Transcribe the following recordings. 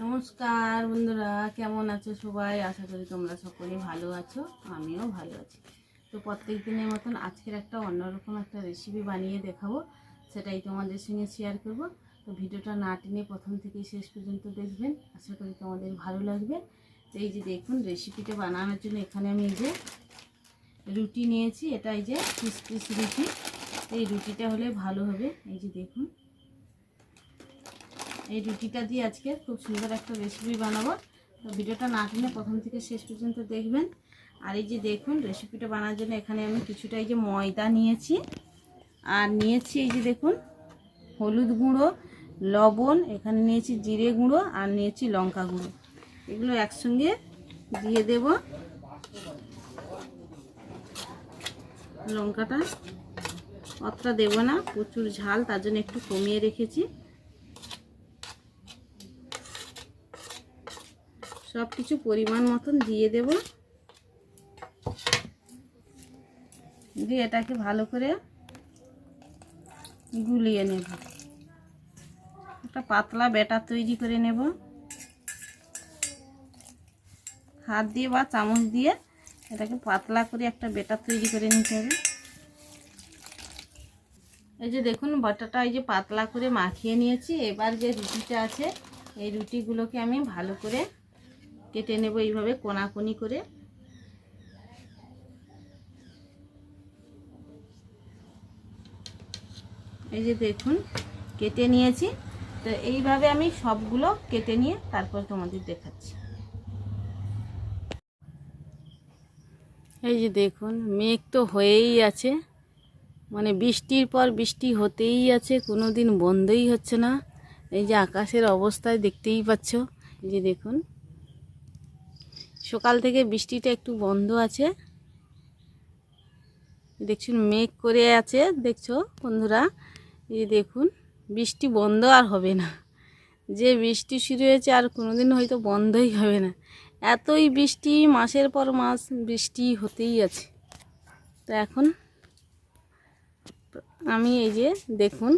নমস্কার বন্ধুরা, কেমন আছো সবাই? আশা করি তোমরা সকলে ভালো আছো, আমিও ভালো আছি। তো প্রত্যেক দিনের মতন আজকের একটা অন্যরকম একটা রেসিপি বানিয়ে দেখাবো, সেটাই তোমাদের সঙ্গে শেয়ার করব। তো ভিডিওটা না টেনে প্রথম থেকে শেষ পর্যন্ত দেখবেন, আশা করি তোমাদের ভালো লাগবে। তো এই যে দেখুন রেসিপিটা বানানোর জন্য এখানে আমি এই যে রুটি নিয়েছি এটাই যে পিস পিস রুটি। এই রুটিটা হলে ভালো হবে, এই যে দেখুন। এই রুটিটা দিয়ে আজকে খুব সুন্দর একটা রেসিপি বানাবো। তো ভিডিওটা না টেনে প্রথম থেকে শেষ পর্যন্ত দেখবেন। আর এই যে দেখুন রেসিপিটা বানার জন্য এখানে আমি কিছুটা এই যে ময়দা নিয়েছি। আর নিয়েছি এই যে দেখুন, হলুদ গুঁড়ো, লবণ, এখানে নিয়েছি জিরে গুঁড়ো, আর নিয়েছি লঙ্কা গুঁড়ো। এগুলো একসঙ্গে দিয়ে দেব। লঙ্কাটা অতটা দেবো না, প্রচুর ঝাল, তার জন্য একটু কমিয়ে রেখেছি। সব কিছু পরিমাণ মতন দিয়ে দেব। দিয়ে এটাকে ভালো করে গুলিয়ে নেব। একটা পাতলা ব্যাটার তৈরি করে নেব। হাত দিয়ে বা চামচ দিয়ে এটাকে পাতলা করে একটা বেটার তৈরি করে নিতে হবে। এই যে দেখুন বাটাটা এই যে পাতলা করে মাখিয়ে নিয়েছি। এবার যে রুটিটা আছে, এই রুটিগুলোকে আমি ভালো করে কেটে নেব এইভাবে কোনাকুনি করে। এই যে দেখুন, কেটে নিয়েছি। তো এইভাবে আমি সবগুলো কেটে নিয়ে তারপর তোমাদের দেখাচ্ছি। এই যে দেখুন, মেঘ তো হয়েই আছে। মানে বৃষ্টির পর বৃষ্টি হতেই আছে কোনো দিন বন্ধই হচ্ছে না। এই যে আকাশের অবস্থায় দেখতেই পাচ্ছ। এই যে দেখুন সকাল থেকে বৃষ্টিটা একটু বন্ধ আছে। দেখছুন, মেঘ করে আছে, দেখছ বন্ধুরা? এই দেখুন, বৃষ্টি বন্ধ আর হবে না। যে বৃষ্টি শুরু হয়েছে আর কোনোদিন হয়তো বন্ধই হবে না। এতই বৃষ্টি, মাসের পর মাস বৃষ্টি হতেই আছে। তো এখন আমি এই যে দেখুন,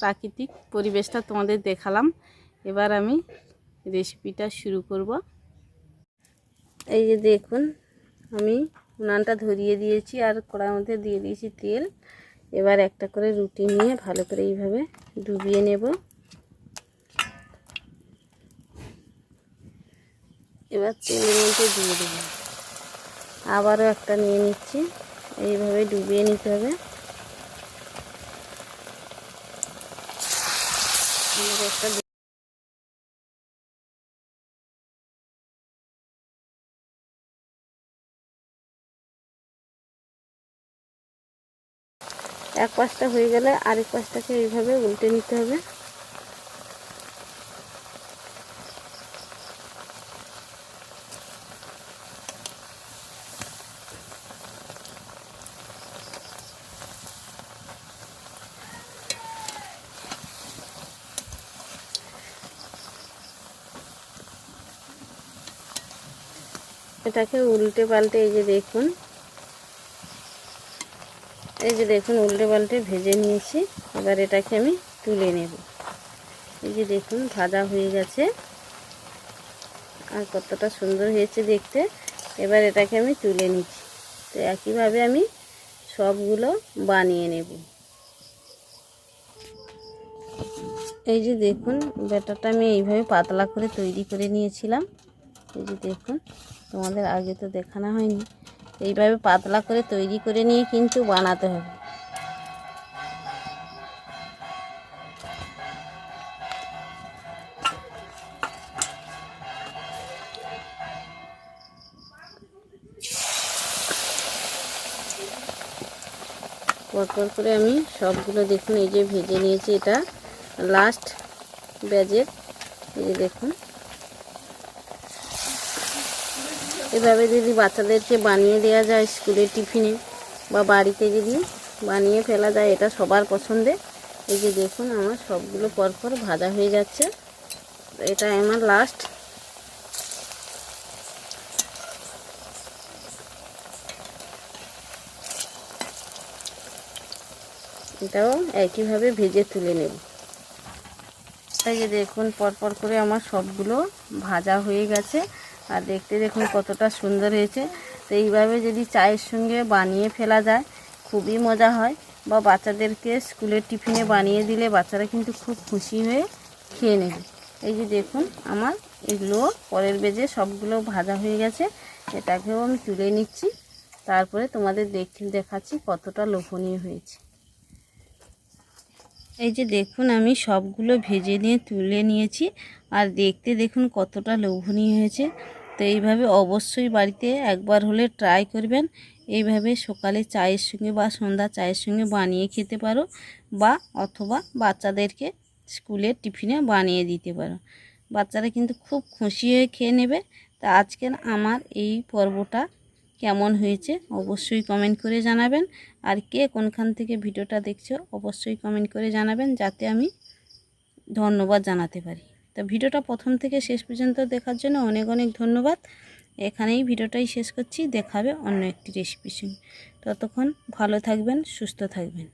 প্রাকৃতিক পরিবেশটা তোমাদের দেখালাম। এবার আমি রেসিপিটা শুরু করব। এই যে দেখুন, আমি উনানটা ধরিয়ে দিয়েছি আর কড়ার মধ্যে দিয়ে দিয়েছি তেল। এবার একটা করে রুটি নিয়ে ভালো করে এইভাবে ডুবিয়ে নেব। এবার তেলের মধ্যে দিয়ে দেবো। আবারও একটা নিয়ে নিচ্ছি। এইভাবে ডুবিয়ে নিতে হবে। একটা এক পাশটা হয়ে গেলে আরেক পাশটাকে এইভাবে উল্টে নিতে হবে। এটাকে উল্টে পাল্টে এই যে দেখুন এই যে দেখুন, উল্টে পাল্টে ভেজে নিয়েছি। এবার এটাকে আমি তুলে নেব। এই যে দেখুন, ভাজা হয়ে গেছে। আর কতটা সুন্দর হয়েছে দেখতে। এবার এটাকে আমি তুলে নিচ্ছি। তো একইভাবে আমি সবগুলো বানিয়ে নেব। এই যে দেখুন, ব্যাটারটা আমি এইভাবে পাতলা করে তৈরি করে নিয়েছিলাম। এই যে দেখুন, তোমাদের আগে তো দেখানো হয়নি। এইভাবে পাতলা করে তৈরি করে নিয়ে কিন্তু বানাতে হবে। পরপর করে আমি সবগুলো দেখুন, এই যে ভেজে নিয়েছি এটা। লাস্ট ব্যাজের এই দেখুন। এভাবে যদি বাচ্চাদেরকে বানিয়ে দেওয়া যায় স্কুলের টিফিনে বা বাড়িতে যদি বানিয়ে ফেলা যায়, এটা সবার পছন্দের এই যে দেখুন, আমার সবগুলো পরপর ভাজা হয়ে যাচ্ছে। এটা আমার লাস্ট এটাও একইভাবে ভেজে তুলে নেব। এই যে দেখুন, পরপর করে আমার সবগুলো ভাজা হয়ে গেছে। আর দেখতে দেখুন কতটা সুন্দর হয়েছে। তো এইভাবে যদি চায়ের সঙ্গে বানিয়ে ফেলা যায়, খুবই মজা হয়। বা বাচ্চাদেরকে স্কুলের টিফিনে বানিয়ে দিলে বাচ্চারা কিন্তু খুব খুশি হয়ে খেয়ে নেবে। এই যে দেখুন আমার এগুলো পরের বেজে সবগুলো ভাজা হয়ে গেছে। এটাকেও আমি তুলে নিচ্ছি। তারপরে তোমাদের দেখ, দেখাচ্ছি কতটা লোভনীয় হয়েছে। এই যে দেখুন, আমি সবগুলো ভেজে নিয়ে তুলে নিয়েছি। আর দেখতে দেখুন কতটা লোভনীয় হয়েছে। তো এইভাবে অবশ্যই বাড়িতে একবার হলে ট্রাই করবেন। এইভাবে সকালে চায়ের সঙ্গে বা সন্ধ্যা চায়ের সঙ্গে বানিয়ে খেতে পারো বা অথবা বাচ্চাদেরকে স্কুলের টিফিনে বানিয়ে দিতে পারো। বাচ্চারা কিন্তু খুব খুশি হয়ে খেয়ে নেবে। তা আজকের আমার এই পর্বটা কেমন হয়েছে অবশ্যই কমেন্ট করে জানাবেন। আর কে কোনখান থেকে ভিডিওটা দেখছ অবশ্যই কমেন্ট করে জানাবেন যাতে আমি ধন্যবাদ জানাতে পারি। তো ভিডিওটা প্রথম থেকে শেষ পর্যন্ত দেখার জন্য অনেক অনেক ধন্যবাদ। এখানেই ভিডিওটাই শেষ করছি। দেখাবে অন্য একটি রেসিপির সঙ্গে ততক্ষণ ভালো থাকবেন, সুস্থ থাকবেন।